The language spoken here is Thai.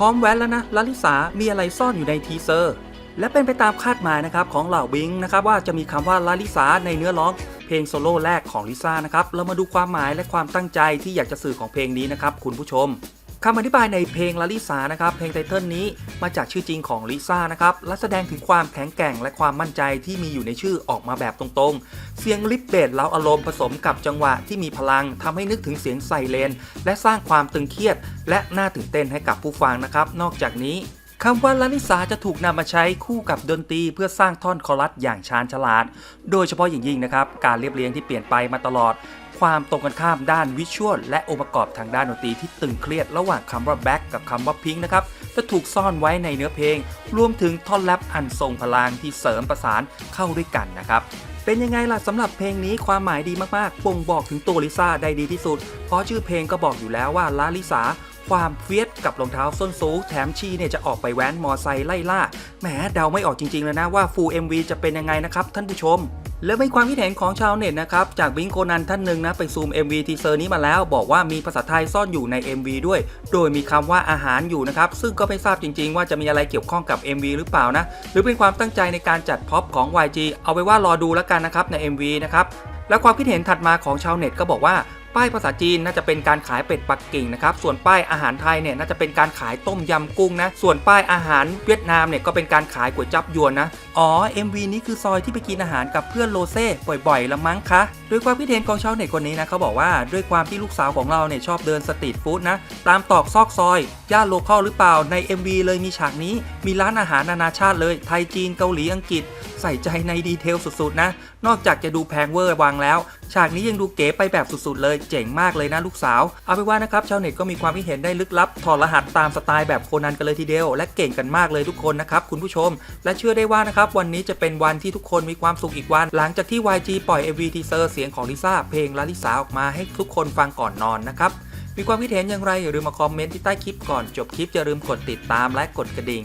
พร้อมแว้นแล้วนะลาลิสามีอะไรซ่อนอยู่ในทีเซอร์ และเป็นไปตามคาดหมายนะครับของเหล่าบิงนะครับว่าจะมีคำว่าลาลิสาในเนื้อร้องเพลงโซโล่แรกของลิซ่านะครับเรามาดูความหมายและความตั้งใจที่อยากจะสื่อของเพลงนี้นะครับคุณผู้ชม คำอธิบายในเพลงลาลิสานะครับ เพลงไตเติลนี้มาจากชื่อจริงของลิซ่านะครับ และแสดงถึงความแข็งแกร่งและความมั่นใจที่มีอยู่ในชื่อออกมาแบบตรงๆ เสียงลิปเบสเล้าอารมณ์ผสมกับจังหวะที่มีพลังทำให้นึกถึงเสียงไซเรนและสร้างความตึงเครียด และน่าตื่นเต้นให้กับผู้ฟังนะครับ นอกจากนี้คำว่าลาลิสาจะถูกนำมาใช้คู่กับดนตรีเพื่อสร้างท่อนคอรัสอย่างชาญฉลาด โดยเฉพาะอย่างยิ่งนะครับ การเรียบเรียงที่เปลี่ยนไปมาตลอด ความตรงกันข้ามด้านวิชวลและองค์ประกอบทางด้านดนตรีที่ตึงเครียดระหว่างคำว่าแบ็กกับคำว่าพิงนะครับจะถูกซ่อนไว้ในเนื้อเพลง รวมถึงท่อนแรปอันทรงพลังที่เสริมประสานเข้าด้วยกันนะครับเป็นยังไงล่ะสำหรับเพลงนี้ความหมายดีมากๆบ่งบอกถึงตัวลิซ่าได้ดีที่สุด เพราะชื่อเพลงก็บอกอยู่แล้วว่าลาลิสาความเฟียส กับรองเท้าส้นสูงแถมชีเนี่ยจะออกไปแว้นมอไซค์ไล่ล่าแหมเดาไม่ออกจริงๆเลยนะว่าฟูล MV จะเป็นยังไงนะครับท่านผู้ชมและเป็นความคิดเห็นของชาวเน็ตนะครับ จากบิงโคนันท่านหนึ่งนะไปซูม MV ทีเซอร์นี้มาแล้ว บอกว่ามีภาษาไทยซ่อนอยู่ใน MV ด้วย โดยมีคำว่าอาหารอยู่นะครับ ซึ่งก็ไม่ทราบจริง ๆ ว่าจะมีอะไรเกี่ยวข้องกับ MV หรือเปล่านะ หรือเป็นความตั้งใจในการจัดพ็อปของ YG เอาไปว่ารอดูแล้วกันนะครับใน MV นะครับและความคิดเห็นถัดมาของชาวเน็ตก็บอกว่า ป้ายภาษาจีนน่าจะเป็นการขายเป็ดปักกิ่งนะครับ ส่วนป้ายอาหารไทยเนี่ยน่าจะเป็นการขายต้มยำกุ้งนะ ส่วนป้ายอาหารเวียดนามเนี่ยก็เป็นการขายก๋วยจับยวนนะ อ๋อ MV นี้คือซอยที่ไปกินอาหารกับเพื่อนโรเซ่บ่อยๆละมั้งคะโดยความคิดเห็นของชาวเน็ตคนนี้นะเขาบอกว่าด้วยความที่ลูกสาวของเราเนี่ยชอบเดินสตรีทฟู้ดนะตามตอกซอกซอยย่านโลคอลหรือเปล่าใน MV เลยมีฉากนี้ มีร้านอาหารนานาชาติเลยไทยจีนเกาหลีอังกฤษ ใส่ใจในดีเทลสุดๆ นะ นอกจากจะดูแพงเวอร์วางแล้ว ฉากนี้ยังดูเก๋ไปแบบสุดๆ เลย เจ๋งมากเลยนะลูกสาว เอาไปว่านะครับชาวเน็ตก็มีความคิดเห็นได้ลึกลับ ถอดรหัสตามสไตล์แบบโคนันกันเลยทีเดียว และเก่งกันมากเลยทุกคนนะครับคุณผู้ชม และเชื่อได้ว่านะครับวันนี้จะเป็นวันที่ทุกคนมีความสุขอีกวัน หลังจากที่ YG ปล่อย MV ทีเซอร์เสียงของลิซ่าเพลงลาลิสาออกมาให้ทุกคนฟังก่อนนอนนะครับมีความคิดเห็นอย่างไรอย่าลืมมาคอมเมนต์ที่ใต้คลิปก่อนจบคลิปอย่าลืมกดติดตามและกดกระดิ่ง